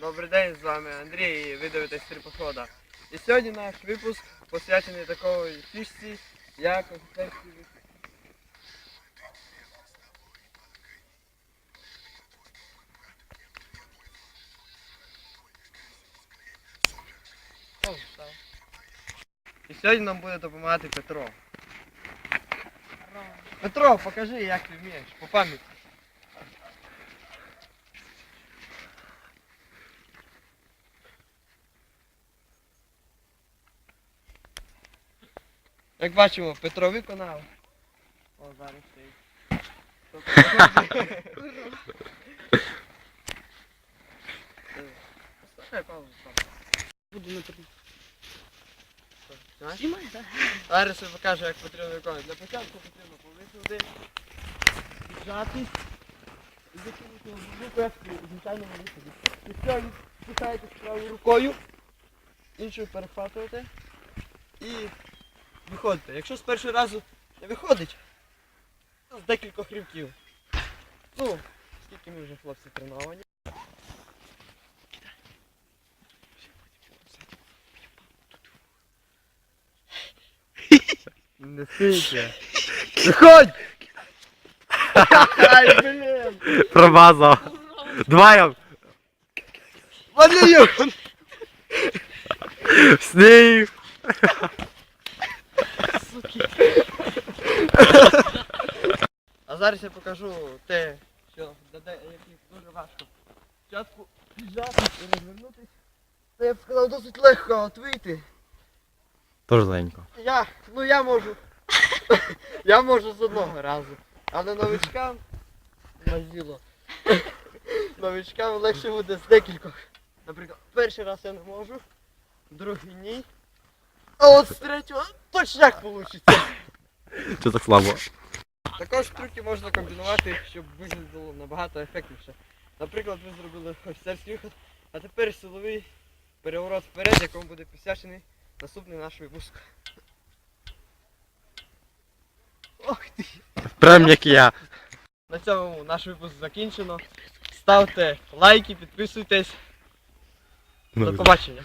Добрий день, з вами Андрій і ви дивитесь три похода. І сьогодні наш випуск посвячений такої фішці, як офіцерський випуск. О. І сьогодні нам буде допомагати Петро. Петро, покажи, як ти вмієш, по пам'яті. Як бачимо, Петро виконав. О, зараз стоїть. Буду на так? Зараз я покажу, як потрібно виконувати. Для початку потрібно повисунути, піджати і закинути в руку, як в звичайному виході. Після цього відпускаєте правою рукою, іншою перехватуєте і виходите. Якщо з першого разу не виходить, то з декількох рівків. Ну, скільки ми вже хлопці треновані. Не стійте. Виходь! Ай, блін! Промазав. Двоєм. Валію! Снів. А зараз я покажу те, що деяких дуже важко. Спочатку піджати і розвернутись. Це я б сказав досить легко от вийти. Тож зеленько. Я, ну я можу. я можу з одного разу. Але новичкам мазіло. новичкам легше буде з декількох. Наприклад, перший раз я не можу, другий ні. А от з третього точняк вийде. Чи так слабо? Також трюки можна комбінувати, щоб виглядало набагато ефектніше. Наприклад, ви зробили офіцерський виход, а тепер силовий переворот вперед, якому буде присвячений наступний наш випуск. Ох ти! Прям як я. На цьому наш випуск закінчено. Ставте лайки, підписуйтесь. До Ну, побачення.